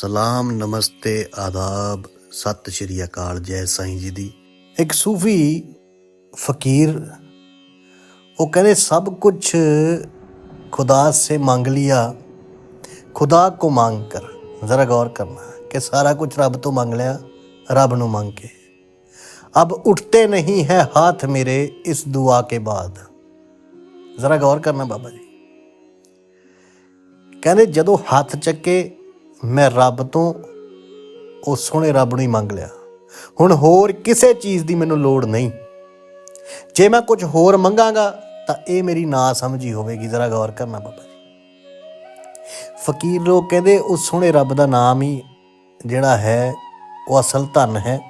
ਸਲਾਮ, ਨਮਸਤੇ, ਆਦਾਬ, ਸਤਿ ਸ਼੍ਰੀ ਅਕਾਲ, ਜੈ ਸਾਈਂ ਜੀ ਦੀ। ਇੱਕ ਸੂਫੀ ਫਕੀਰ, ਉਹ ਕਹਿੰਦੇ, ਸਭ ਕੁਝ ਖੁਦਾ ਸੇ ਮੰਗ ਲਿਆ, ਖੁਦਾ ਕੋ ਮੰਗ ਕਰ। ਜ਼ਰਾ ਗੌਰ ਕਰਨਾ ਕਿ ਸਾਰਾ ਕੁਝ ਰੱਬ ਤੋਂ ਮੰਗ ਲਿਆ, ਰੱਬ ਨੂੰ ਮੰਗ ਕੇ। ਅਬ ਉੱਠਤੇ ਨਹੀਂ ਹੈ ਹੱਥ ਮੇਰੇ ਇਸ ਦੁਆ ਕੇ ਬਾਅਦ। ਜ਼ਰਾ ਗੌਰ ਕਰਨਾ ਬਾਬਾ ਜੀ। ਕਹਿੰਦੇ, ਜਦੋਂ ਹੱਥ ਚੱਕੇ ਮੈਂ ਰੱਬ ਤੋਂ ਉਹ ਸੋਹਣੇ ਰੱਬ ਨੂੰ ਹੀ ਮੰਗ ਲਿਆ। ਹੁਣ ਹੋਰ ਕਿਸੇ ਚੀਜ਼ ਦੀ ਮੈਨੂੰ ਲੋੜ ਨਹੀਂ। ਜੇ ਮੈਂ ਕੁਝ ਹੋਰ ਮੰਗਾਂਗਾ, ਤਾਂ ਇਹ ਮੇਰੀ ਨਾ ਸਮਝੀ ਹੋਵੇਗੀ। ਜ਼ਰਾ ਗੌਰ ਕਰਨਾ ਬਾਬਾ ਜੀ। ਫਕੀਰ ਲੋਕ ਕਹਿੰਦੇ ਉਹ ਸੋਹਣੇ ਰੱਬ ਦਾ ਨਾਮ ਹੀ ਜਿਹੜਾ ਹੈ, ਉਹ ਅਸਲ ਧਨ ਹੈ।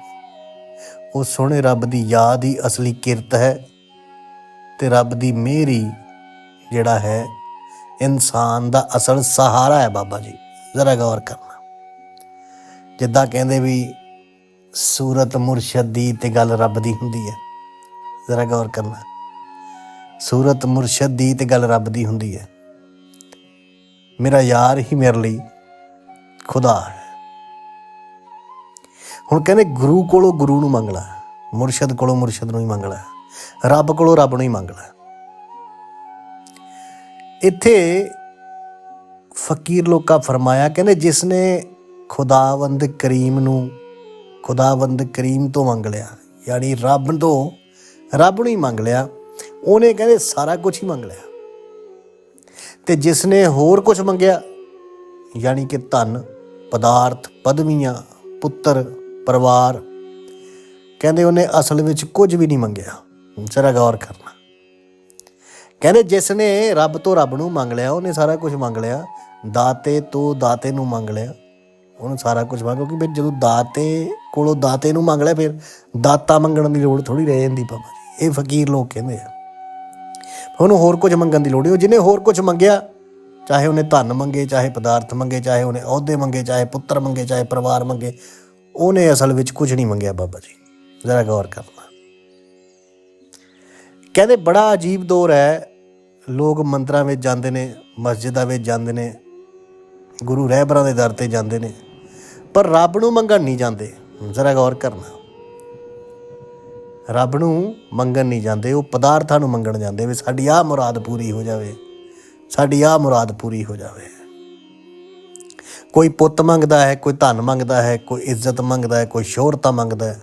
ਉਹ ਸੋਹਣੇ ਰੱਬ ਦੀ ਯਾਦ ਹੀ ਅਸਲੀ ਕਿਰਤ ਹੈ ਤੇ ਰੱਬ ਦੀ ਮਿਹਰ ਹੀ ਜਿਹੜਾ ਹੈ, ਇਨਸਾਨ ਦਾ ਅਸਲ ਸਹਾਰਾ ਹੈ ਬਾਬਾ ਜੀ। ਜ਼ਰਾ ਗੌਰ ਕਰਨਾ। ਜਿੱਦਾਂ ਕਹਿੰਦੇ ਵੀ ਸੂਰਤ ਮੁਰਸ਼ਦ ਦੀ ਤੇ ਗੱਲ ਰੱਬ ਦੀ ਹੁੰਦੀ ਹੈ, ਜ਼ਰਾ ਗੌਰ ਕਰਨਾ। ਸੂਰਤ ਮੁਰਸ਼ਦ ਦੀ ਤੇ ਗੱਲ ਰੱਬ ਦੀ ਹੁੰਦੀ ਹੈ। ਮੇਰਾ ਯਾਰ ਹੀ ਮੇਰੇ ਲਈ ਖੁਦਾ ਹੈ। ਹੁਣ ਕਹਿੰਦੇ ਗੁਰੂ ਕੋਲੋਂ ਗੁਰੂ ਨੂੰ ਮੰਗ ਮੁਰਸ਼ਦ ਕੋਲੋਂ ਮੁਰਸ਼ਦ ਨੂੰ ਹੀ ਮੰਗ ਰੱਬ ਕੋਲੋਂ ਰੱਬ ਨੂੰ ਹੀ ਮੰਗ ਇੱਥੇ ਫਕੀਰ ਲੋਕਾਂ ਫਰਮਾਇਆ, ਕਹਿੰਦੇ ਜਿਸ ਨੇ ਖੁਦਾਵੰਦ ਕਰੀਮ ਨੂੰ, ਖੁਦਾਵੰਦ ਕਰੀਮ ਤੋਂ ਮੰਗ ਲਿਆ, ਯਾਨੀ ਰੱਬ ਤੋਂ, ਰੱਬ ਨੂੰ ਹੀ ਮੰਗ ਲਿਆ, ਉਹਨੇ ਕਹਿੰਦੇ ਸਾਰਾ ਕੁਝ ਹੀ ਮੰਗ ਲਿਆ। ਤੇ ਜਿਸ ਨੇ ਹੋਰ ਕੁਝ ਮੰਗਿਆ, ਯਾਨੀ ਕਿ ਧਨ, ਪਦਾਰਥ, ਪਦਵੀਆਂ, ਪੁੱਤਰ, ਪਰਿਵਾਰ, ਕਹਿੰਦੇ ਉਹਨੇ ਅਸਲ ਵਿੱਚ ਕੁਝ ਵੀ ਨਹੀਂ ਮੰਗਿਆ। ਜ਼ਰਾ ਗੌਰ ਕਰਨਾ। ਕਹਿੰਦੇ ਜਿਸ ਨੇ ਰੱਬ ਤੋਂ ਰੱਬ ਨੂੰ ਮੰਗ ਲਿਆ, ਉਹਨੇ ਸਾਰਾ ਕੁਝ ਮੰਗ ਲਿਆ ਦਾਤੇ ਤੋਂ ਦਾਤੇ ਨੂੰ ਮੰਗ ਲਿਆ। ਉਹਨੂੰ ਸਾਰਾ ਕੁਝ ਮੰਗ, ਕਿਉਂਕਿ ਫਿਰ ਜਦੋਂ ਦਾਤੇ ਕੋਲੋਂ ਦਾਤੇ ਨੂੰ ਮੰਗ ਲਿਆ, ਫਿਰ ਦਾਤਾ ਮੰਗਣ ਦੀ ਲੋੜ ਥੋੜੀ ਰਹਿ ਜਾਂਦੀ ਬਾਬਾ ਜੀ ਇਹ ਫਕੀਰ ਲੋਕ ਕਹਿੰਦੇ ਆ। ਉਹਨੂੰ ਹੋਰ ਕੁਝ ਮੰਗਣ ਦੀ ਲੋੜ ਨਹੀਂ। ਉਹ ਜਿਹਨੇ ਹੋਰ ਕੁਝ ਮੰਗਿਆ, ਚਾਹੇ ਉਹਨੇ ਧਨ ਮੰਗੇ, ਚਾਹੇ ਪਦਾਰਥ ਮੰਗੇ, ਚਾਹੇ ਉਹਨੇ ਅਹੁਦੇ ਮੰਗੇ, ਚਾਹੇ ਪੁੱਤਰ ਮੰਗੇ, ਚਾਹੇ ਪਰਿਵਾਰ ਮੰਗੇ, ਉਹਨੇ ਅਸਲ ਵਿੱਚ ਕੁਝ ਨਹੀਂ ਮੰਗਿਆ ਬਾਬਾ ਜੀ। ਜ਼ਰਾ ਗੌਰ ਕਰਨਾ ਕਹਿੰਦੇ ਬੜਾ ਅਜੀਬ ਦੌਰ ਹੈ। ਲੋਕ ਮੰਦਰਾਂ ਵਿੱਚ ਜਾਂਦੇ ਨੇ, ਮਸਜਿਦਾਂ ਵਿੱਚ ਜਾਂਦੇ ਨੇ ਗੁਰੂ ਰਹਿਬਰਾਂ ਦੇ ਦਰ ਤੇ ਜਾਂਦੇ ਨੇ, ਪਰ ਰੱਬ ਨੂੰ ਮੰਗਣ ਨਹੀਂ ਜਾਂਦੇ। ਜ਼ਰਾ ਗੌਰ ਕਰਨਾ। ਰੱਬ ਨੂੰ ਮੰਗਣ ਨਹੀਂ ਜਾਂਦੇ, ਉਹ ਪਦਾਰਥਾਂ ਨੂੰ ਮੰਗਣ ਜਾਂਦੇ ਵੀ ਸਾਡੀ ਆਹ ਮੁਰਾਦ ਪੂਰੀ ਹੋ ਜਾਵੇ, ਸਾਡੀ ਆਹ ਮੁਰਾਦ ਪੂਰੀ ਹੋ ਜਾਵੇ। ਕੋਈ ਪੁੱਤ ਮੰਗਦਾ ਹੈ, ਕੋਈ ਧਨ ਮੰਗਦਾ ਹੈ, ਕੋਈ ਇੱਜ਼ਤ ਮੰਗਦਾ ਹੈ, ਕੋਈ ਸ਼ੋਹਰਤਾ ਮੰਗਦਾ ਹੈ,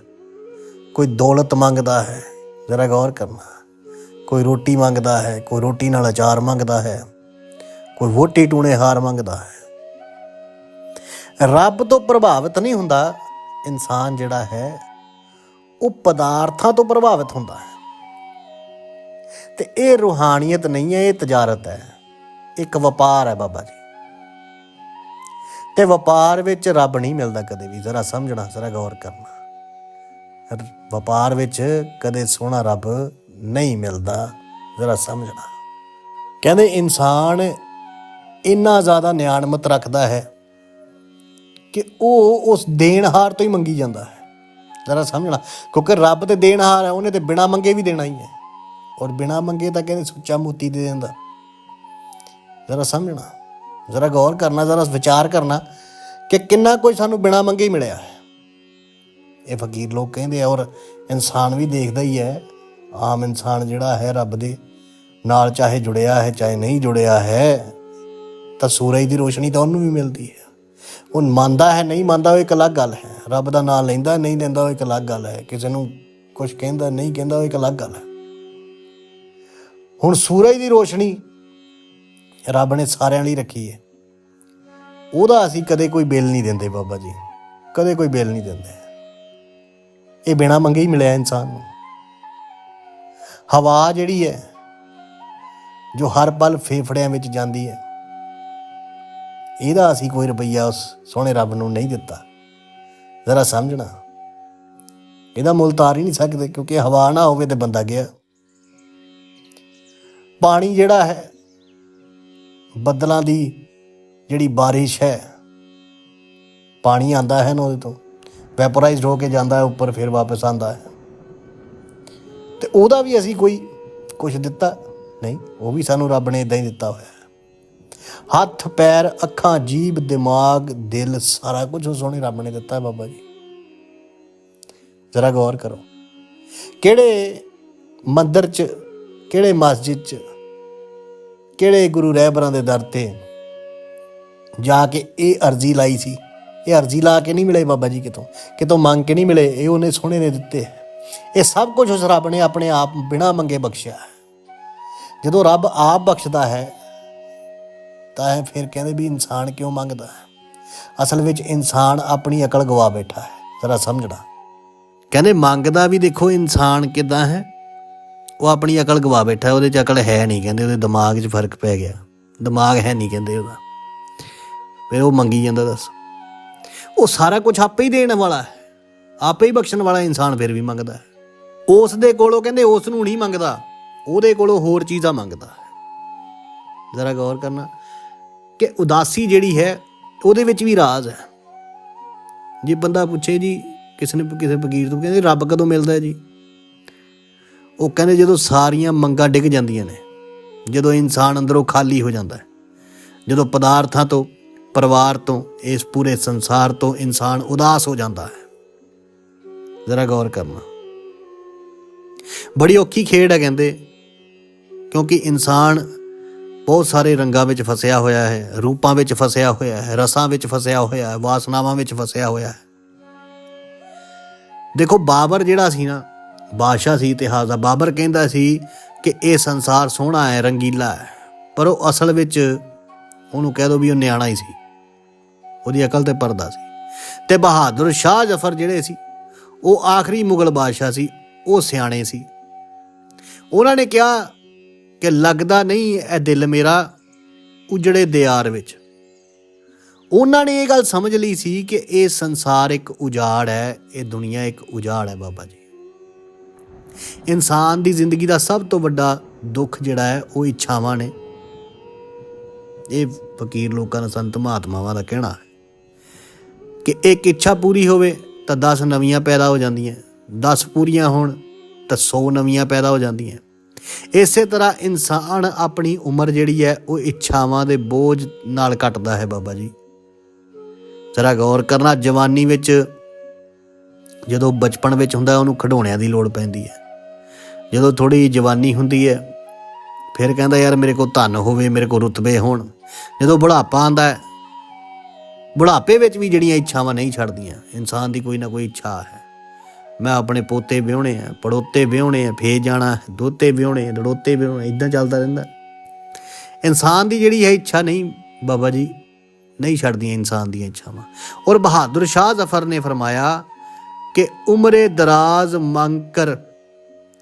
ਕੋਈ ਦੌਲਤ ਮੰਗਦਾ ਹੈ, ਜ਼ਰਾ ਗੌਰ ਕਰਨਾ। ਕੋਈ ਰੋਟੀ ਮੰਗਦਾ ਹੈ, ਕੋਈ ਰੋਟੀ ਨਾਲ ਅਚਾਰ ਮੰਗਦਾ ਹੈ, ਕੋਈ ਵੋਟੀ ਟੂਣੇ ਹਾਰ ਮੰਗਦਾ ਹੈ। ਰੱਬ ਤੋਂ ਪ੍ਰਭਾਵਿਤ ਨਹੀਂ ਹੁੰਦਾ, ਇਨਸਾਨ ਜਿਹੜਾ ਹੈ, ਉਹ ਪਦਾਰਥਾਂ ਤੋਂ ਪ੍ਰਭਾਵਿਤ ਹੁੰਦਾ ਹੈ। ਤੇ ਇਹ ਰੂਹਾਨੀਅਤ ਨਹੀਂ ਹੈ, ਇਹ ਤਜਾਰਤ ਹੈ। ਇੱਕ ਵਪਾਰ ਹੈ ਬਾਬਾ ਜੀ। ਤੇ ਵਪਾਰ ਵਿੱਚ ਰੱਬ ਨਹੀਂ ਮਿਲਦਾ ਕਦੇ ਵੀ। ਜ਼ਰਾ ਸਮਝਣਾ, ਜ਼ਰਾ ਗੌਰ ਕਰਨਾ। ਵਪਾਰ ਵਿੱਚ ਕਦੇ ਸੋਹਣਾ ਰੱਬ ਨਹੀਂ ਮਿਲਦਾ। ਜ਼ਰਾ ਸਮਝਣਾ। ਕਹਿੰਦੇ ਇਨਸਾਨ ਇੰਨਾ ਜ਼ਿਆਦਾ ਨਿਆਣਮਤ ਰੱਖਦਾ ਹੈ ਕਿ ਉਹ ਉਸ ਦੇਣਹਾਰ ਤੋਂ ਹੀ ਮੰਗੀ ਜਾਂਦਾ ਹੈ। ਜ਼ਰਾ ਸਮਝਣਾ ਕਿਉਂਕਿ ਰੱਬ ਤੇ ਦੇਣਹਾਰ ਹੈ, ਉਹਨੇ ਤੇ ਬਿਨਾ ਮੰਗੇ ਵੀ ਦੇਣਾ ਹੀ ਹੈ। ਔਰ ਬਿਨਾ ਮੰਗੇ ਤਾਂ ਕਹਿੰਦੇ ਸੁੱਚਾ ਮੋਤੀ ਦੇ ਦਿੰਦਾ। ਜ਼ਰਾ ਸਮਝਣਾ ਜ਼ਰਾ ਗੌਰ ਕਰਨਾ, ਜ਼ਰਾ ਵਿਚਾਰ ਕਰਨਾ ਕਿ ਕਿੰਨਾ ਕੁਝ ਸਾਨੂੰ ਬਿਨਾ ਮੰਗੇ ਹੀ ਮਿਲਿਆ ਹੈ। ਇਹ ਫਕੀਰ ਲੋਕ ਕਹਿੰਦੇ ਆ ਔਰ ਇਨਸਾਨ ਵੀ ਦੇਖਦਾ ਹੀ ਹੈ, ਆਮ ਇਨਸਾਨ ਜਿਹੜਾ ਹੈ ਰੱਬ ਦੇ ਨਾਲ ਚਾਹੇ ਜੁੜਿਆ ਹੈ, ਚਾਹੇ ਨਹੀਂ ਜੁੜਿਆ ਹੈ, ਤਾਂ ਸੂਰਜ ਦੀ ਰੋਸ਼ਨੀ ਤਾਂ ਉਹਨੂੰ ਵੀ ਮਿਲਦੀ ਹੈ। ਉਹ ਮੰਨਦਾ ਹੈ, ਨਹੀਂ ਮੰਨਦਾ ਉਹ ਇੱਕ ਅਲੱਗ ਗੱਲ ਹੈ। ਰੱਬ ਦਾ ਨਾਮ ਲੈਂਦਾ, ਨਹੀਂ ਲੈਂਦਾ ਉਹ ਇੱਕ ਅਲੱਗ ਗੱਲ ਹੈ। ਕਿਸੇ ਨੂੰ ਕੁਝ ਕਹਿੰਦਾ, ਨਹੀਂ ਕਹਿੰਦਾ ਉਹ ਇੱਕ ਅਲੱਗ ਗੱਲ ਹੈ। ਹੁਣ ਸੂਰਜ ਦੀ ਰੋਸ਼ਨੀ ਰੱਬ ਨੇ ਸਾਰਿਆਂ ਲਈ ਰੱਖੀ ਹੈ। ਉਹਦਾ ਅਸੀਂ ਕਦੇ ਕੋਈ ਬਿੱਲ ਨਹੀਂ ਦਿੰਦੇ ਬਾਬਾ ਜੀ। ਕਦੇ ਕੋਈ ਬਿੱਲ ਨਹੀਂ ਦਿੰਦੇ। ਇਹ ਬਿਨਾ ਮੰਗੇ ਹੀ ਮਿਲਿਆ ਇਨਸਾਨ ਨੂੰ। ਹਵਾ ਜਿਹੜੀ ਹੈ, ਜੋ ਹਰ ਪਲ ਫੇਫੜਿਆਂ ਵਿੱਚ ਜਾਂਦੀ ਹੈ। ਇਹਦਾ ਅਸੀਂ ਕੋਈ ਰੁਪਈਆ ਉਸ ਸੋਹਣੇ ਰੱਬ ਨੂੰ ਨਹੀਂ ਦਿੱਤਾ। ਜ਼ਰਾ ਸਮਝਣਾ। ਇਹਦਾ ਮੁੱਲ ਤਾਰ ਹੀ ਨਹੀਂ ਸਕਦੇ ਕਿਉਂਕਿ ਹਵਾ ਨਾ ਹੋਵੇ ਤੇ ਬੰਦਾ ਗਿਆ। ਪਾਣੀ ਜਿਹੜਾ ਹੈ, ਬੱਦਲਾਂ ਦੀ ਜਿਹੜੀ ਬਾਰਿਸ਼ ਹੈ, ਪਾਣੀ ਆਂਦਾ ਹੈ ਨਾ ਉਹਦੇ ਤੋਂ। ਵੈਪੋਰਾਈਜ਼ਡ ਹੋ ਕੇ ਜਾਂਦਾ ਹੈ, ਉੱਪਰ ਫਿਰ ਵਾਪਸ ਆਂਦਾ ਹੈ। ਤੇ ਉਹਦਾ ਵੀ ਅਸੀਂ ਕੋਈ ਕੁਝ ਦਿੱਤਾ? ਨਹੀਂ, ਉਹ ਵੀ ਸਾਨੂੰ ਰੱਬ ਨੇ ਇਦਾਂ ਹੀ ਦਿੱਤਾ ਹੋਇਆ ਹੱਥ, ਪੈਰ, ਅੱਖਾਂ, ਜੀਭ, ਦਿਮਾਗ, ਦਿਲ, ਸਾਰਾ ਕੁਝ ਉਸ ਸੋਹਣੇ ਰੱਬ ਨੇ ਦਿੱਤਾ ਹੈ ਬਾਬਾ ਜੀ। ਜ਼ਰਾ ਗੌਰ ਕਰੋ। ਕਿਹੜੇ ਮੰਦਰ 'ਚ, ਕਿਹੜੇ ਮਸਜਿਦ 'ਚ, ਕਿਹੜੇ ਗੁਰੂ ਰਹਿਬਰਾਂ ਦੇ ਦਰ ਤੇ ਜਾ ਕੇ ਇਹ ਅਰਜ਼ੀ ਲਾਈ ਸੀ? ਇਹ ਅਰਜ਼ੀ ਲਾ ਕੇ ਨਹੀਂ ਮਿਲੇ ਬਾਬਾ ਜੀ ਕਿਤੋਂ? ਕਿਤੋਂ ਮੰਗ ਕੇ ਨਹੀਂ ਮਿਲੇ? ਇਹ ਉਹਨੇ ਸੋਹਣੇ ਨੇ ਦਿੱਤੇ। ਇਹ ਸਭ ਕੁਝ ਉਸ ਰੱਬ ਨੇ ਆਪਣੇ ਆਪ ਬਿਨਾਂ ਮੰਗੇ ਬਖਸ਼ਿਆ। ਹੈ। ਜਦੋਂ ਰੱਬ ਆਪ ਬਖਸ਼ਦਾ ਹੈ ਤਾਂ ਇਹ ਫਿਰ ਕਹਿੰਦੇ ਵੀ ਇਨਸਾਨ ਕਿਉਂ ਮੰਗਦਾ ਹੈ? ਅਸਲ ਵਿੱਚ ਇਨਸਾਨ ਆਪਣੀ ਅਕਲ ਗਵਾ ਬੈਠਾ ਹੈ। ਜ਼ਰਾ ਸਮਝਣਾ। ਕਹਿੰਦੇ ਮੰਗਦਾ ਵੀ ਦੇਖੋ ਇਨਸਾਨ ਕਿਦਾਂ ਹੈ। ਉਹ ਆਪਣੀ ਅਕਲ ਗਵਾ ਬੈਠਾ ਉਹਦੇ ਚ ਅਕਲ ਹੈ ਨਹੀਂ, ਕਹਿੰਦੇ ਉਹਦੇ ਦਿਮਾਗ 'ਚ ਫ਼ਰਕ ਪੈ ਗਿਆ। ਦਿਮਾਗ ਹੈ ਨਹੀਂ, ਕਹਿੰਦੇ ਉਹਦਾ। ਫਿਰ ਉਹ ਮੰਗੀ ਜਾਂਦਾ, ਦੱਸ। ਉਹ ਸਾਰਾ ਕੁਝ ਆਪੇ ਹੀ ਦੇਣ ਵਾਲਾ ਹੈ। ਆਪੇ ਹੀ ਬਖਸ਼ਣ ਵਾਲਾ ਇਨਸਾਨ ਫਿਰ ਵੀ ਮੰਗਦਾ ਹੈ। ਉਸ ਦੇ ਕੋਲੋਂ ਕਹਿੰਦੇ ਉਸ ਨੂੰ ਨਹੀਂ ਮੰਗਦਾ, ਉਹਦੇ ਕੋਲੋਂ ਹੋਰ ਚੀਜ਼ਾਂ ਮੰਗਦਾ ਜ਼ਰਾ ਗੌਰ ਕਰਨਾ। ਕਿ ਉਦਾਸੀ ਜਿਹੜੀ ਹੈ, ਉਹਦੇ ਵਿੱਚ ਵੀ ਰਾਜ਼ ਹੈ। ਜੇ ਬੰਦਾ ਪੁੱਛੇ ਜੀ, ਕਿਸੇ ਨੇ, ਕਿਸੇ ਫਕੀਰ ਤੋਂ ਕਹਿੰਦੇ, ਰੱਬ ਕਦੋਂ ਮਿਲਦਾ ਹੈ ਜੀ? ਉਹ ਕਹਿੰਦੇ, ਜਦੋਂ ਸਾਰੀਆਂ ਮੰਗਾਂ ਡਿੱਗ ਜਾਂਦੀਆਂ ਨੇ, ਜਦੋਂ ਇਨਸਾਨ ਅੰਦਰੋਂ ਖਾਲੀ ਹੋ ਜਾਂਦਾ ਹੈ, ਜਦੋਂ ਪਦਾਰਥਾਂ ਤੋਂ, ਪਰਿਵਾਰ ਤੋਂ, ਇਸ ਪੂਰੇ ਸੰਸਾਰ ਤੋਂ ਇਨਸਾਨ ਉਦਾਸ ਹੋ ਜਾਂਦਾ ਹੈ। ਜ਼ਰਾ ਗੌਰ ਕਰਨਾ। ਬੜੀ ਔਖੀ ਖੇਡ ਹੈ, ਕਹਿੰਦੇ, ਕਿਉਂਕਿ ਇਨਸਾਨ ਬਹੁਤ ਸਾਰੇ ਰੰਗਾਂ ਵਿੱਚ ਫਸਿਆ ਹੋਇਆ ਹੈ, ਰੂਪਾਂ ਵਿੱਚ ਫਸਿਆ ਹੋਇਆ ਹੈ, ਰਸਾਂ ਵਿੱਚ ਫਸਿਆ ਹੋਇਆ ਹੈ, ਵਾਸਨਾਵਾਂ ਵਿੱਚ ਫਸਿਆ ਹੋਇਆ ਹੈ। ਦੇਖੋ, ਬਾਬਰ ਜਿਹੜਾ ਸੀ ਨਾ, ਬਾਦਸ਼ਾਹ ਸੀ ਇਤਿਹਾਸ ਦਾ, ਬਾਬਰ ਕਹਿੰਦਾ ਸੀ ਕਿ ਇਹ ਸੰਸਾਰ ਸੋਹਣਾ ਹੈ, ਰੰਗੀਲਾ ਹੈ, ਪਰ ਉਹ ਅਸਲ ਵਿੱਚ ਉਹਨੂੰ ਕਹਿ ਦੋ ਵੀ ਉਹ ਨਿਆਣਾ ਹੀ ਸੀ। ਉਹਦੀ ਅਕਲ ਤੇ ਪਰਦਾ ਸੀ। ਤੇ ਬਹਾਦਰ ਸ਼ਾਹ ਜ਼ਫਰ ਜਿਹੜੇ ਸੀ, ਉਹ ਆਖਰੀ ਮੁਗਲ ਬਾਦਸ਼ਾਹ ਸੀ, ਉਹ ਸਿਆਣੇ ਸੀ। ਉਹਨਾਂ ਨੇ ਕਿਹਾ ਕਿ ਲੱਗਦਾ ਨਹੀਂ ਇਹ ਦਿਲ ਮੇਰਾ ਉਜੜੇ ਦਿਆਰ ਵਿੱਚ। ਉਹਨਾਂ ਨੇ ਇਹ ਗੱਲ ਸਮਝ ਲਈ ਸੀ ਕਿ ਇਹ ਸੰਸਾਰ ਇੱਕ ਉਜਾੜ ਹੈ, ਇਹ ਦੁਨੀਆ ਇੱਕ ਉਜਾੜ ਹੈ ਬਾਬਾ ਜੀ। ਇਨਸਾਨ ਦੀ ਜ਼ਿੰਦਗੀ ਦਾ ਸਭ ਤੋਂ ਵੱਡਾ ਦੁੱਖ ਜਿਹੜਾ ਹੈ, ਉਹ ਇੱਛਾਵਾਂ ਨੇ। ਇਹ ਫਕੀਰ ਲੋਕਾਂ ਦਾ ਸੰਤ ਮਹਾਤਮਾਵਾਂ ਦਾ ਕਹਿਣਾ ਹੈ ਕਿ ਇੱਕ ਇੱਛਾ ਪੂਰੀ ਹੋਵੇ ਤਾਂ 10 ਨਵੀਆਂ ਪੈਦਾ ਹੋ ਜਾਂਦੀਆਂ 10 ਪੂਰੀਆਂ ਹੋਣ ਤਾਂ 100 ਨਵੀਆਂ ਪੈਦਾ ਹੋ ਜਾਂਦੀਆਂ। ਇਸੇ ਤਰ੍ਹਾਂ ਇਨਸਾਨ ਆਪਣੀ ਉਮਰ ਜਿਹੜੀ ਹੈ ਉਹ ਇੱਛਾਵਾਂ ਦੇ ਬੋਝ ਨਾਲ ਕੱਟਦਾ ਹੈ ਬਾਬਾ ਜੀ। ਜ਼ਰਾ ਗੌਰ ਕਰਨਾ, ਜਵਾਨੀ ਵਿੱਚ ਜਦੋਂ ਬਚਪਨ ਵਿੱਚ ਹੁੰਦਾ ਉਹਨੂੰ ਖਿਡੌਣਿਆਂ ਦੀ ਲੋੜ ਪੈਂਦੀ ਹੈ। ਜਦੋਂ ਥੋੜੀ ਜਵਾਨੀ ਹੁੰਦੀ ਹੈ, ਫਿਰ ਕਹਿੰਦਾ, ਯਾਰ ਮੇਰੇ ਕੋਲ ਧਨ ਹੋਵੇ, ਮੇਰੇ ਕੋਲ ਰੁਤਬੇ ਹੋਣ। ਜਦੋਂ ਬੁਢਾਪਾ ਆਂਦਾ ਬੁਢਾਪੇ ਵਿੱਚ ਵੀ ਜਿਹੜੀਆਂ ਇੱਛਾਵਾਂ ਨਹੀਂ ਛੱਡਦੀਆਂ, ਇਨਸਾਨ ਦੀ ਕੋਈ ਨਾ ਕੋਈ ਇੱਛਾ ਹੈ। ਮੈਂ ਆਪਣੇ ਪੋਤੇ ਵਿਆਹਣੇ ਆ, ਪੜੋਤੇ ਵਿਆਹਣੇ ਆ, ਫੇਰ ਜਾਣਾ, ਦੋਤੇ ਵਿਆਹਣੇ ਲੜੋਤੇ ਵਿਆਹਣੇ ਇਦਾਂ ਚੱਲਦਾ ਰਹਿੰਦਾ। ਇਨਸਾਨ ਦੀ ਜਿਹੜੀ ਹੈ ਇੱਛਾ ਨਹੀਂ, ਬਾਬਾ ਜੀ, ਨਹੀਂ ਛੱਡਦੀਆਂ ਇਨਸਾਨ ਦੀਆਂ ਇੱਛਾਵਾਂ। ਔਰ ਬਹਾਦਰ ਸ਼ਾਹ ਜ਼ਫਰ ਨੇ ਫਰਮਾਇਆ ਕਿ ਉਮਰੇ ਦਰਾਜ਼ ਮੰਗ ਕਰ,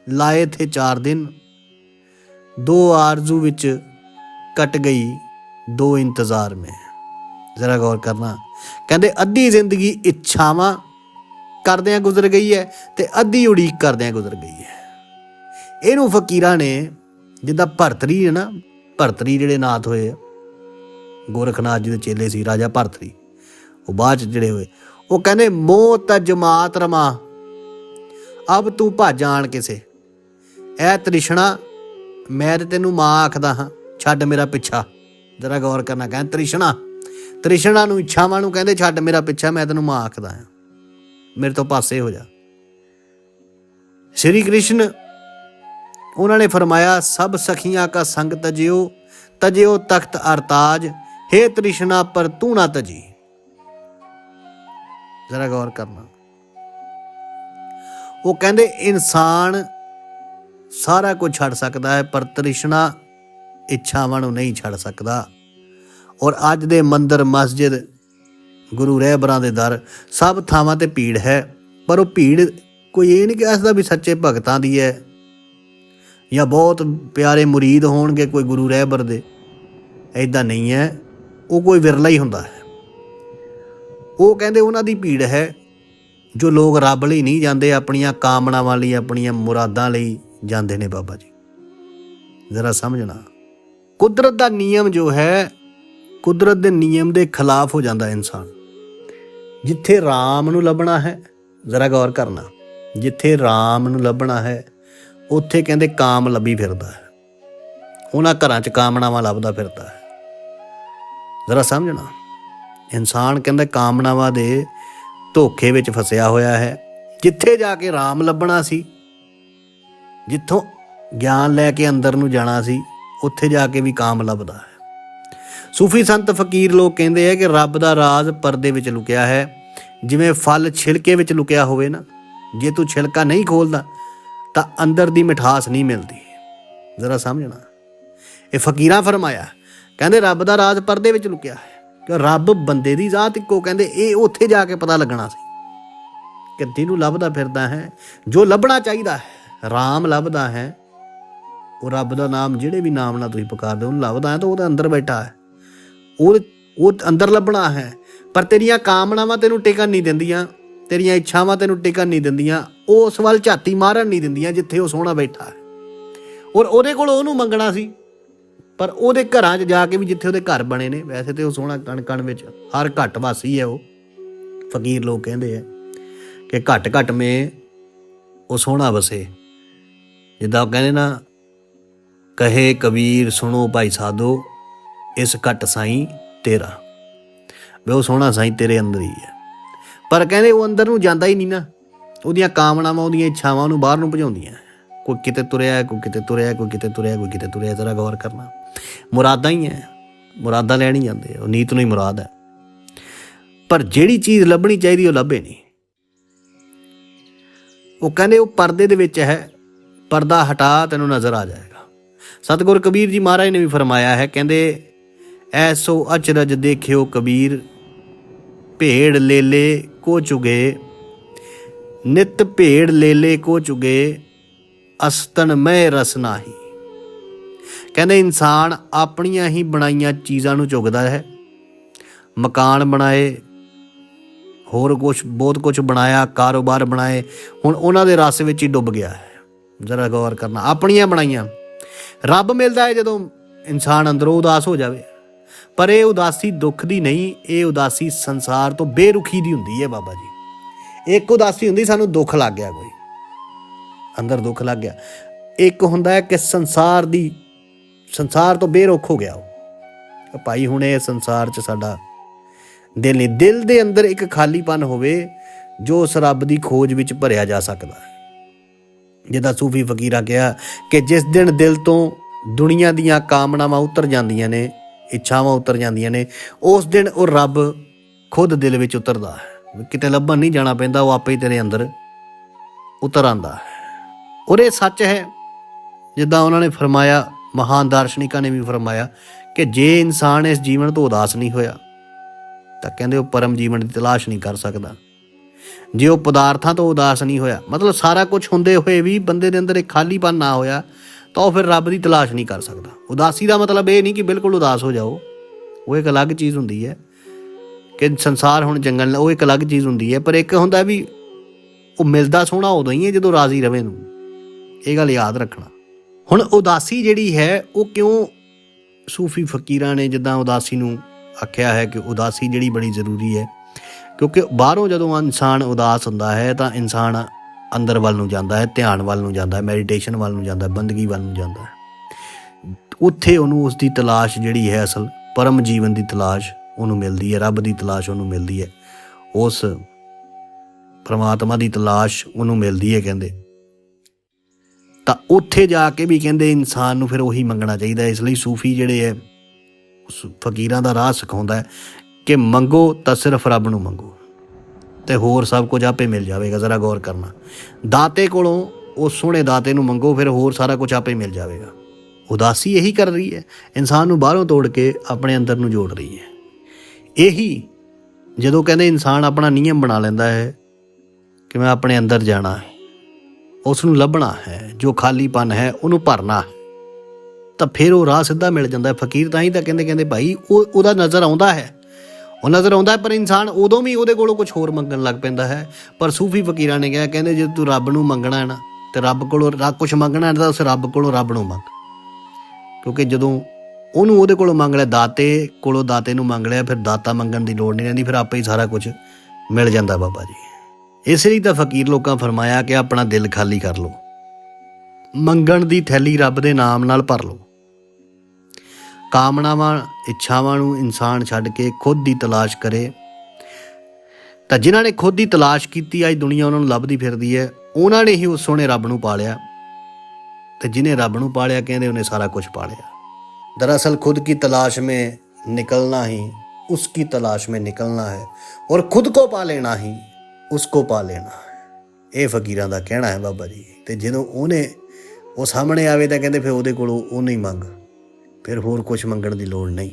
ਲਾਏ ਥੇ ਚਾਰ ਦਿਨ, ਦੋ ਆਰਜ਼ੂ ਵਿੱਚ ਕਟ ਗਈ, ਦੋ ਇੰਤਜ਼ਾਰ ਮੈਂ। ਜ਼ਰਾ ਗੌਰ ਕਰਨਾ। ਕਹਿੰਦੇ ਅੱਧੀ ਜ਼ਿੰਦਗੀ ਇੱਛਾਵਾਂ ਕਰਦਿਆਂ ਗੁਜ਼ਰ ਗਈ ਹੈ ਤੇ ਅੱਧੀ ਉਡੀਕ ਕਰਦਿਆਂ ਗੁਜ਼ਰ ਗਈ ਹੈ। ਇਹਨੂੰ ਫਕੀਰਾਂ ਨੇ ਜਿੱਦਾਂ ਭਰਤਰੀ ਹੈ ਨਾ, ਭਰਤਰੀ ਜਿਹੜੇ ਨਾਥ ਹੋਏ ਆ, ਗੋਰਖਨਾਥ ਜੀ ਦੇ ਚੇਲੇ ਸੀ, ਰਾਜਾ ਭਰਤਰੀ, ਉਹ ਬਾਅਦ ਚ ਜਿਹੜੇ ਹੋਏ, ਉਹ ਕਹਿੰਦੇ, ਮੋਹ ਤ ਜਮਾਤ ਰਮਾ, ਅਬ ਤੂੰ ਭੱਜ ਆਣ ਕਿਸੇ। ਐ ਤ੍ਰਿਸ਼ਨਾ ਮੈਂ ਤੇ ਤੈਨੂੰ ਮਾਂ ਆਖਦਾ ਹਾਂ, ਛੱਡ ਮੇਰਾ ਪਿੱਛਾ। ਜਰਾ ਗੌਰ ਕਰਨਾ, ਕਹਿੰਦੇ ਤ੍ਰਿਸ਼ਨਾ ਤ੍ਰਿਸ਼ਨਾ ਨੂੰ ਇੱਛਾਵਾਂ ਨੂੰ ਕਹਿੰਦੇ, ਛੱਡ ਮੇਰਾ ਪਿੱਛਾ, ਮੈਂ ਤੈਨੂੰ ਮਾਂ ਆਖਦਾ ਹਾਂ। ਮੇਰੇ ਤੋਂ ਪਾਸੇ ਹੋ ਜਾ। ਸ਼੍ਰੀ ਕ੍ਰਿਸ਼ਨ ਉਹਨਾਂ ਨੇ ਫਰਮਾਇਆ, ਸਭ ਸਖੀਆਂ ਕਾ ਸੰਗ ਤਜਿਓ ਤਜਿਓ ਤਖਤ ਅਰਤਾਜ हे ਤ੍ਰਿਸ਼ਨਾ ਪਰ ਤੂੰ ਨਾ ਤਜੀ। ਜ਼ਰਾ ਗੌਰ ਕਰਨਾ। ਉਹ ਕਹਿੰਦੇ, ਇਨਸਾਨ ਸਾਰਾ ਕੁਝ ਛੱਡ ਸਕਦਾ ਹੈ, ਪਰ ਤ੍ਰਿਸ਼ਨਾ ਇੱਛਾਵਾਂ ਨੂੰ ਨਹੀਂ ਛੱਡ ਸਕਦਾ। ਔਰ ਅੱਜ ਦੇ ਮੰਦਰ, ਮਸਜਿਦ ਗੁਰੂ ਰਹਿਬਰਾਂ ਦੇ ਦਰ ਸਭ ਥਾਵਾਂ ਤੇ ਭੀੜ ਹੈ, ਪਰ ਉਹ ਭੀੜ ਕੋਈ ਇਹ ਨਹੀਂ ਕਹਿ ਸਕਦਾ ਵੀ ਸੱਚੇ ਭਗਤਾਂ ਦੀ ਹੈ। ਜਾਂ ਬਹੁਤ ਪਿਆਰੇ ਮੁਰੀਦ ਹੋਣਗੇ ਕੋਈ ਗੁਰੂ ਰਹਿਬਰ ਦੇ। ਐਦਾਂ ਨਹੀਂ ਹੈ, ਉਹ ਕੋਈ ਵਿਰਲਾ ਹੀ ਹੁੰਦਾ ਹੈ। ਉਹ ਕਹਿੰਦੇ ਉਹਨਾਂ ਦੀ ਭੀੜ ਹੈ, ਜੋ ਲੋਕ ਰੱਬ ਲਈ ਨਹੀਂ ਜਾਂਦੇ, ਆਪਣੀਆਂ ਕਾਮਨਾਵਾਂ ਲਈ, ਆਪਣੀਆਂ ਮੁਰਾਦਾਂ ਲਈ ਜਾਂਦੇ ਨੇ ਬਾਬਾ ਜੀ। ਜ਼ਰਾ ਸਮਝਣਾ। ਕੁਦਰਤ ਦਾ ਨਿਯਮ ਜੋ ਹੈ ਕੁਦਰਤ ਦੇ ਨਿਯਮ ਦੇ ਖਿਲਾਫ ਹੋ ਜਾਂਦਾ ਇਨਸਾਨ। ਜਿੱਥੇ ਰਾਮ ਨੂੰ ਲੱਭਣਾ ਹੈ, ਜ਼ਰਾ ਗੌਰ ਕਰਨਾ। ਜਿੱਥੇ ਰਾਮ ਨੂੰ ਲੱਭਣਾ ਹੈ, ਉੱਥੇ ਕਹਿੰਦੇ ਕਾਮ ਲੱਭੀ ਫਿਰਦਾ ਹੈ। ਉਹਨਾਂ ਘਰਾਂ 'ਚ ਕਾਮਨਾਵਾਂ ਲੱਭਦਾ ਫਿਰਦਾ ਹੈ। ਜ਼ਰਾ ਸਮਝਣਾ। ਇਨਸਾਨ ਕਹਿੰਦਾ ਕਾਮਨਾਵਾਂ ਦੇ ਧੋਖੇ ਵਿੱਚ ਫਸਿਆ ਹੋਇਆ ਹੈ। ਜਿੱਥੇ ਜਾ ਕੇ ਰਾਮ ਲੱਭਣਾ ਸੀ, ਜਿੱਥੋਂ ਗਿਆਨ ਲੈ ਕੇ ਅੰਦਰ ਨੂੰ ਜਾਣਾ ਸੀ, ਉੱਥੇ ਜਾ ਕੇ ਵੀ ਕਾਮ ਲੱਭਦਾ ਹੈ। ਸੂਫੀ ਸੰਤ ਫਕੀਰ ਲੋਕ ਕਹਿੰਦੇ ਆ ਕਿ ਰੱਬ ਦਾ ਰਾਜ਼ ਪਰਦੇ ਵਿੱਚ ਲੁਕਿਆ ਹੈ। ਜਿਵੇਂ ਫਲ ਛਿਲਕੇ ਵਿੱਚ ਲੁਕਿਆ ਹੋਵੇ ਨਾ, ਜੇ ਤੂੰ ਛਿਲਕਾ ਨਹੀਂ ਖੋਲਦਾ, ਤਾਂ ਅੰਦਰ ਦੀ ਮਿਠਾਸ ਨਹੀਂ ਮਿਲਦੀ। ਜ਼ਰਾ ਸਮਝਣਾ। ਇਹ ਫਕੀਰਾਂ ਫਰਮਾਇਆ, ਕਹਿੰਦੇ ਰੱਬ ਦਾ ਰਾਜ਼ ਪਰਦੇ ਵਿੱਚ ਲੁਕਿਆ ਹੈ। ਕਿ ਰੱਬ ਬੰਦੇ ਦੀ ਜ਼ਾਤ ਇੱਕੋ, ਕਹਿੰਦੇ ਇਹ ਉੱਥੇ ਜਾ ਕੇ ਪਤਾ ਲੱਗਣਾ ਸੀ ਕਿ ਜਿਹਨੂੰ ਲੱਭਦਾ ਫਿਰਦਾ ਹੈ, ਜੋ ਲੱਭਣਾ ਚਾਹੀਦਾ ਹੈ, ਰਾਮ ਲੱਭਦਾ ਹੈ, ਉਹ ਰੱਬ ਦਾ ਨਾਮ, ਜਿਹੜੇ ਵੀ ਨਾਮ ਨਾਲ ਤੁਸੀਂ ਪੁਕਾਰਦੇ ਹੋ, ਉਹਨੂੰ ਲੱਭਦਾ ਹੈ ਤਾਂ ਉਹਦੇ ਅੰਦਰ ਬੈਠਾ ਹੈ। ਉਹ ਉਹ ਅੰਦਰ ਲੱਭਣਾ ਹੈ। ਪਰ ਤੇਰੀਆਂ ਕਾਮਨਾਵਾਂ ਤੈਨੂੰ ਟਿਕਣ ਨਹੀਂ ਦਿੰਦੀਆਂ, ਤੇਰੀਆਂ ਇੱਛਾਵਾਂ ਤੈਨੂੰ ਟਿਕਣ ਨਹੀਂ ਦਿੰਦੀਆਂ, ਉਹ ਉਸ ਵੱਲ ਝਾਤੀ ਮਾਰਨ ਨਹੀਂ ਦਿੰਦੀਆਂ ਜਿੱਥੇ ਉਹ ਸੋਹਣਾ ਬੈਠਾ ਹੈ। ਔਰ ਉਹਦੇ ਕੋਲ ਉਹਨੂੰ ਮੰਗਣਾ ਸੀ, ਪਰ ਉਹਦੇ ਘਰਾਂ 'ਚ ਜਾ ਕੇ ਵੀ ਜਿੱਥੇ ਉਹਦੇ ਘਰ ਬਣੇ ਨੇ, ਵੈਸੇ ਤੇ ਉਹ ਸੋਹਣਾ ਕਣ ਕਣ ਵਿੱਚ ਹਰ ਘੱਟ ਵਾਸੀ ਹੈ ਉਹ। ਫਕੀਰ ਲੋਕ ਕਹਿੰਦੇ ਆ ਕਿ ਘੱਟ ਘੱਟ ਮੇ ਉਹ ਸੋਹਣਾ ਵਸੇ। ਜਿੱਦਾਂ ਉਹ ਕਹਿੰਦੇ ਨਾ, ਕਹੇ ਕਬੀਰ ਸੁਣੋ ਭਾਈ ਸਾਧੋ ਇਸ ਘਟ ਸਾਈ ਤੇਰਾ। ਵੇ ਉਹ ਸੋਹਣਾ ਸਾਈਂ ਤੇਰੇ ਅੰਦਰ ਹੀ ਹੈ। ਪਰ ਕਹਿੰਦੇ ਉਹ ਅੰਦਰ ਨੂੰ ਜਾਂਦਾ ਹੀ ਨਹੀਂ ਨਾ। ਉਹਦੀਆਂ ਕਾਮਨਾਵਾਂ ਉਹਦੀਆਂ ਇੱਛਾਵਾਂ ਉਹਨੂੰ ਬਾਹਰ ਨੂੰ ਭਜਾਉਂਦੀਆਂ। ਕੋਈ ਕਿਤੇ ਤੁਰਿਆ ਕੋਈ ਕਿਤੇ ਤੁਰਿਆ ਕੋਈ ਕਿਤੇ ਤੁਰਿਆ ਕੋਈ ਕਿਤੇ ਤੁਰਿਆ ਹੈ, ਜ਼ਰਾ ਗੌਰ ਕਰਨਾ। ਮੁਰਾਦਾਂ ਹੀ ਹੈ। ਮੁਰਾਦਾਂ ਲੈਣ ਹੀ ਜਾਂਦੇ ਉਹ ਨੀਤ ਨੂੰ ਹੀ ਮੁਰਾਦ ਹੈ। ਪਰ ਜਿਹੜੀ ਚੀਜ਼ ਲੱਭਣੀ ਚਾਹੀਦੀ ਉਹ ਲੱਭੇ ਨਹੀਂ। ਉਹ ਕਹਿੰਦੇ ਉਹ ਪਰਦੇ ਦੇ ਵਿੱਚ ਹੈ। ਪਰਦਾ ਹਟਾ ਤੈਨੂੰ ਨਜ਼ਰ ਆ ਜਾਏਗਾ। ਸਤਿਗੁਰ ਕਬੀਰ ਜੀ ਮਹਾਰਾਜ ਨੇ ਵੀ ਫਰਮਾਇਆ ਹੈ। ਕਹਿੰਦੇ ਐਸੋ ਅਚਰਜ ਦੇਖਿਓ ਕਬੀਰ। ਭੇੜ ਲੇਲੇ ਕੋ ਚੁਗੇ। ਨਿਤ ਭੇੜ ਲੇਲੇ ਕੋ ਚੁਗੇ। ਅਸਤਨ ਮੈਂ ਰਸ ਨਾਹੀ। ਕਹਿੰਦੇ ਇਨਸਾਨ ਆਪਣੀਆਂ ਹੀ ਬਣਾਈਆਂ ਚੀਜ਼ਾਂ ਨੂੰ ਚੁਗਦਾ ਹੈ। ਮਕਾਨ ਬਣਾਏ, ਹੋਰ ਕੁਝ ਬਹੁਤ ਕੁਝ ਬਣਾਇਆ, ਕਾਰੋਬਾਰ ਬਣਾਏ, ਹੁਣ ਉਹਨਾਂ ਦੇ ਰਸ ਵਿੱਚ ਹੀ ਡੁੱਬ ਗਿਆ ਹੈ। ਜ਼ਰਾ ਗੌਰ ਕਰਨਾ, ਆਪਣੀਆਂ ਬਣਾਈਆਂ। ਰੱਬ ਮਿਲਦਾ ਹੈ ਜਦੋਂ ਇਨਸਾਨ ਅੰਦਰੋਂ ਉਦਾਸ ਹੋ ਜਾਵੇ। ਪਰ ਇਹ ਉਦਾਸੀ ਦੁੱਖ ਦੀ ਨਹੀਂ, ਇਹ ਉਦਾਸੀ ਸੰਸਾਰ ਤੋਂ ਬੇਰੁਖੀ ਦੀ ਹੁੰਦੀ ਹੈ ਬਾਬਾ ਜੀ। ਇੱਕ ਉਦਾਸੀ ਹੁੰਦੀ, ਸਾਨੂੰ ਦੁੱਖ ਲੱਗ ਗਿਆ ਕੋਈ। ਅੰਦਰ ਦੁੱਖ ਲੱਗ ਗਿਆ। ਇੱਕ ਹੁੰਦਾ ਹੈ ਕਿ ਸੰਸਾਰ ਦੀ, ਸੰਸਾਰ ਤੋਂ ਬੇਰੁਖ ਹੋ ਗਿਆ ਉਹ। ਭਾਈ ਹੁਣ ਇਹ ਸੰਸਾਰ 'ਚ ਸਾਡਾ ਦਿਲ ਨਹੀਂ। ਦਿਲ ਦੇ ਅੰਦਰ ਇੱਕ ਖਾਲੀਪਨ ਹੋਵੇ, ਜੋ ਉਸ ਰੱਬ ਦੀ ਖੋਜ ਵਿੱਚ ਭਰਿਆ ਜਾ ਸਕਦਾ ਹੈ। ਜਿੱਦਾਂ ਸੂਫੀ ਫਕੀਰਾਂ ਕਿਹਾ ਕਿ ਜਿਸ ਦਿਨ ਦਿਲ ਤੋਂ ਦੁਨੀਆ ਦੀਆਂ ਕਾਮਨਾਵਾਂ ਉਤਰ ਜਾਂਦੀਆਂ ਨੇ ਇੱਛਾਵਾਂ ਉਤਰ ਜਾਂਦੀਆਂ ਨੇ, ਉਸ ਦਿਨ ਉਹ ਰੱਬ ਖੁਦ ਦਿਲ ਵਿੱਚ ਉਤਰਦਾ ਹੈ। ਕਿਤੇ ਲੱਭਣ ਨਹੀਂ ਜਾਣਾ ਪੈਂਦਾ, ਉਹ ਆਪੇ ਹੀ ਤੇਰੇ ਅੰਦਰ ਉਤਰ ਆਂਦਾ ਹੈ। ਔਰ ਇਹ ਸੱਚ ਹੈ, ਜਿੱਦਾਂ ਉਹਨਾਂ ਨੇ ਫਰਮਾਇਆ, ਮਹਾਨ ਦਾਰਸ਼ਨਿਕਾਂ ਨੇ ਵੀ ਫਰਮਾਇਆ ਕਿ ਜੇ ਇਨਸਾਨ ਇਸ ਜੀਵਨ ਤੋਂ ਉਦਾਸ ਨਹੀਂ ਹੋਇਆ, ਤਾਂ ਕਹਿੰਦੇ ਉਹ ਪਰਮ ਜੀਵਨ ਦੀ ਤਲਾਸ਼ ਨਹੀਂ ਕਰ ਸਕਦਾ। ਜੇ ਉਹ ਪਦਾਰਥਾਂ ਤੋਂ ਉਦਾਸ ਨਹੀਂ ਹੋਇਆ, ਮਤਲਬ ਸਾਰਾ ਕੁਝ ਹੁੰਦੇ ਹੋਏ ਵੀ ਬੰਦੇ ਦੇ ਅੰਦਰ ਇੱਕ ਖਾਲੀਪਨ ਨਾ ਹੋਇਆ ਤਾਂ ਉਹ ਫਿਰ ਰੱਬ ਦੀ ਤਲਾਸ਼ ਨਹੀਂ ਕਰ ਸਕਦਾ। ਉਦਾਸੀ ਦਾ ਮਤਲਬ ਇਹ ਨਹੀਂ ਕਿ ਬਿਲਕੁਲ ਉਦਾਸ ਹੋ ਜਾਓ। ਉਹ ਇੱਕ ਅਲੱਗ ਚੀਜ਼ ਹੁੰਦੀ ਹੈ ਕਿ ਸੰਸਾਰ ਹੁਣ ਜੰਗਲ ਨਾਲ ਉਹ ਇੱਕ ਅਲੱਗ ਚੀਜ਼ ਹੁੰਦੀ ਹੈ, ਪਰ ਇੱਕ ਹੁੰਦਾ ਵੀ ਉਹ ਮਿਲਦਾ ਸੋਹਣਾ ਉਦੋਂ ਹੀ ਹੈ ਜਦੋਂ ਰਾਜ਼ੀ ਰਵੇ ਨੂੰ। ਇਹ ਗੱਲ ਯਾਦ ਰੱਖਣਾ। ਹੁਣ ਉਦਾਸੀ ਜਿਹੜੀ ਹੈ, ਉਹ ਕਿਉਂ ਸੂਫੀ ਫਕੀਰਾਂ ਨੇ ਜਿੱਦਾਂ ਉਦਾਸੀ ਨੂੰ ਆਖਿਆ ਹੈ ਕਿ ਉਦਾਸੀ ਜਿਹੜੀ ਬੜੀ ਜ਼ਰੂਰੀ ਹੈ, ਕਿਉਂਕਿ ਬਾਹਰੋਂ ਜਦੋਂ ਇਨਸਾਨ ਉਦਾਸ ਹੁੰਦਾ ਹੈ ਤਾਂ ਇਨਸਾਨ ਅੰਦਰ ਵੱਲ ਨੂੰ ਜਾਂਦਾ ਹੈ, ਧਿਆਨ ਵੱਲ ਨੂੰ ਜਾਂਦਾ ਹੈ ਮੈਡੀਟੇਸ਼ਨ ਵੱਲ ਨੂੰ ਜਾਂਦਾ ਹੈ, ਬੰਦਗੀ ਵੱਲ ਨੂੰ ਜਾਂਦਾ ਹੈ। ਉੱਥੇ ਉਹਨੂੰ ਉਸ ਦੀ ਤਲਾਸ਼ ਜਿਹੜੀ ਹੈ ਅਸਲ, ਪਰਮ ਜੀਵਨ ਦੀ ਤਲਾਸ਼ ਉਹਨੂੰ ਮਿਲਦੀ ਹੈ, ਰੱਬ ਦੀ ਤਲਾਸ਼ ਉਹਨੂੰ ਮਿਲਦੀ ਹੈ। ਉਸ ਪਰਮਾਤਮਾ ਦੀ ਤਲਾਸ਼ ਉਹਨੂੰ ਮਿਲਦੀ ਹੈ ਕਹਿੰਦੇ। ਤਾਂ ਉੱਥੇ ਜਾ ਕੇ ਵੀ ਕਹਿੰਦੇ ਇਨਸਾਨ ਨੂੰ ਫਿਰ ਉਹੀ ਮੰਗਣਾ ਚਾਹੀਦਾ ਇਸ ਲਈ ਸੂਫੀ ਜਿਹੜੇ ਹੈ, ਉਸ ਫਕੀਰਾਂ ਦਾ ਰਾਹ ਸਿਖਾਉਂਦਾ ਹੈ ਕਿ ਮੰਗੋ ਤਾਂ ਸਿਰਫ ਰੱਬ ਨੂੰ ਮੰਗੋ। ਤੇ ਹੋਰ ਸਭ ਕੁਝ ਆਪੇ ਮਿਲ ਜਾਵੇਗਾ, ਜ਼ਰਾ ਗੌਰ ਕਰਨਾ। ਦਾਤੇ ਕੋਲੋਂ ਉਹ ਸੋਹਣੇ ਦਾਤੇ ਨੂੰ ਮੰਗੋ, ਫਿਰ ਹੋਰ ਸਾਰਾ ਕੁਝ ਆਪੇ ਮਿਲ ਜਾਵੇਗਾ। ਉਦਾਸੀ ਇਹੀ ਕਰ ਰਹੀ ਹੈ, ਇਨਸਾਨ ਨੂੰ ਬਾਹਰੋਂ ਤੋੜ ਕੇ ਆਪਣੇ ਅੰਦਰ ਨੂੰ ਜੋੜ ਰਹੀ ਹੈ। ਇਹੀ ਜਦੋਂ ਕਹਿੰਦੇ ਇਨਸਾਨ ਆਪਣਾ ਨਿਯਮ ਬਣਾ ਲੈਂਦਾ ਹੈ ਕਿ ਮੈਂ ਆਪਣੇ ਅੰਦਰ ਜਾਣਾ ਹੈ ਉਸ ਨੂੰ ਲੱਭਣਾ ਹੈ, ਜੋ ਖਾਲੀਪਨ ਹੈ, ਉਹਨੂੰ ਭਰਨਾ ਹੈ, ਤਾਂ ਫਿਰ ਉਹ ਰਾਹ ਸਿੱਧਾ ਮਿਲ ਜਾਂਦਾ ਹੈ। ਫਕੀਰ ਤਾਂ ਹੀ ਤਾਂ ਕਹਿੰਦੇ ਕਹਿੰਦੇ ਭਾਈ, ਉਹ ਉਹਦਾ ਨਜ਼ਰ ਆਉਂਦਾ ਹੈ। ਉਹ ਨਜ਼ਰ ਆਉਂਦਾ ਪਰ ਇਨਸਾਨ ਉਦੋਂ ਵੀ ਉਹਦੇ ਕੋਲੋਂ ਕੁਝ ਹੋਰ ਮੰਗਣ ਲੱਗ ਪੈਂਦਾ ਹੈ। ਪਰ ਸੂਫੀ ਫਕੀਰਾਂ ਨੇ ਕਿਹਾ, ਕਹਿੰਦੇ ਜੇ ਤੂੰ ਰੱਬ ਨੂੰ ਮੰਗਣਾ ਹੈ ਨਾ, ਤੇ ਰੱਬ ਕੋਲੋਂ ਰੱਬ ਕੁਝ ਮੰਗਣਾ ਹੈ ਤਾਂ ਉਸ ਰੱਬ ਕੋਲੋਂ ਰੱਬ ਨੂੰ ਮੰਗ। ਕਿਉਂਕਿ ਜਦੋਂ ਉਹਨੂੰ ਉਹਦੇ ਕੋਲੋਂ ਮੰਗ ਲਿਆ, ਦਾਤੇ ਕੋਲੋਂ ਦਾਤੇ ਨੂੰ ਮੰਗ ਲਿਆ, ਫਿਰ ਦਾਤਾ ਮੰਗਣ ਦੀ ਲੋੜ ਨਹੀਂ ਰਹਿੰਦੀ, ਫਿਰ ਆਪੇ ਹੀ ਸਾਰਾ ਕੁਝ ਮਿਲ ਜਾਂਦਾ ਬਾਬਾ ਜੀ। ਇਸ ਲਈ ਤਾਂ ਫਕੀਰ ਲੋਕਾਂ ਫਰਮਾਇਆ ਕਿ ਆਪਣਾ ਦਿਲ ਖਾਲੀ ਕਰ ਲਓ। ਮੰਗਣ ਦੀ ਥੈਲੀ ਰੱਬ ਦੇ ਨਾਮ ਨਾਲ ਭਰ ਲਓ। ਕਾਮਨਾਵਾਂ ਇੱਛਾਵਾਂ ਨੂੰ ਇਨਸਾਨ ਛੱਡ ਕੇ ਖੁਦ ਦੀ ਤਲਾਸ਼ ਕਰੇ ਤਾਂ ਜਿਨ੍ਹਾਂ ਨੇ ਖੁਦ ਦੀ ਤਲਾਸ਼ ਕੀਤੀ ਅੱਜ ਦੁਨੀਆ ਉਹਨਾਂ ਨੂੰ ਲੱਭਦੀ ਫਿਰਦੀ ਹੈ ਉਹਨਾਂ ਨੇ ਹੀ ਉਸ ਸੋਹਣੇ ਰੱਬ ਨੂੰ ਪਾਲਿਆ ਤੇ ਜਿਨੇ ਰੱਬ ਨੂੰ ਪਾਲਿਆ ਕਹਿੰਦੇ ਉਹਨੇ ਸਾਰਾ ਕੁਝ ਪਾਲਿਆ दरअसल खुद की तलाश में निकलना ही उसकी तलाश में निकलना है और खुद को पा लेना ही उसको पा लेना ਹੈ ਇਹ ਫਕੀਰਾਂ ਦਾ ਕਹਿਣਾ ਹੈ ਬਾਬਾ ਜੀ ਤੇ ਜਦੋਂ ਉਹਨੇ ਉਹ ਸਾਹਮਣੇ ਆਵੇ ਤਾਂ ਕਹਿੰਦੇ ਫਿਰ ਉਹਦੇ ਕੋਲੋਂ ਉਹ ਨਹੀਂ ਮੰਗ ਫਿਰ ਹੋਰ ਕੁਝ ਮੰਗਣ ਦੀ ਲੋੜ ਨਹੀਂ।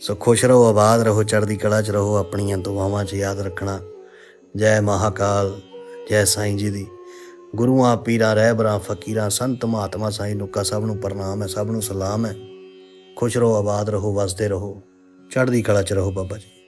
ਸੋ ਖੁਸ਼ ਰਹੋ, ਆਬਾਦ ਰਹੋ, ਚੜ੍ਹਦੀ ਕਲਾ 'ਚ ਰਹੋ, ਆਪਣੀਆਂ ਦੁਆਵਾਂ 'ਚ ਯਾਦ ਰੱਖਣਾ। ਜੈ ਮਹਾਕਾਲ, ਜੈ ਸਾਈਂ ਜੀ ਦੀ। ਗੁਰੂਆਂ, ਪੀਰਾਂ, ਰਹਿਬਰਾਂ, ਫਕੀਰਾਂ, ਸੰਤ ਮਹਾਤਮਾ ਸਾਈਂ ਨੁੱਕਾ ਸਭ ਨੂੰ ਪ੍ਰਣਾਮ ਹੈ, ਸਭ ਨੂੰ ਸਲਾਮ ਹੈ। ਖੁਸ਼ ਰਹੋ, ਆਬਾਦ ਰਹੋ, ਵਸਦੇ ਰਹੋ। ਚੜ੍ਹਦੀ ਕਲਾ 'ਚ ਰਹੋ ਬਾਬਾ ਜੀ।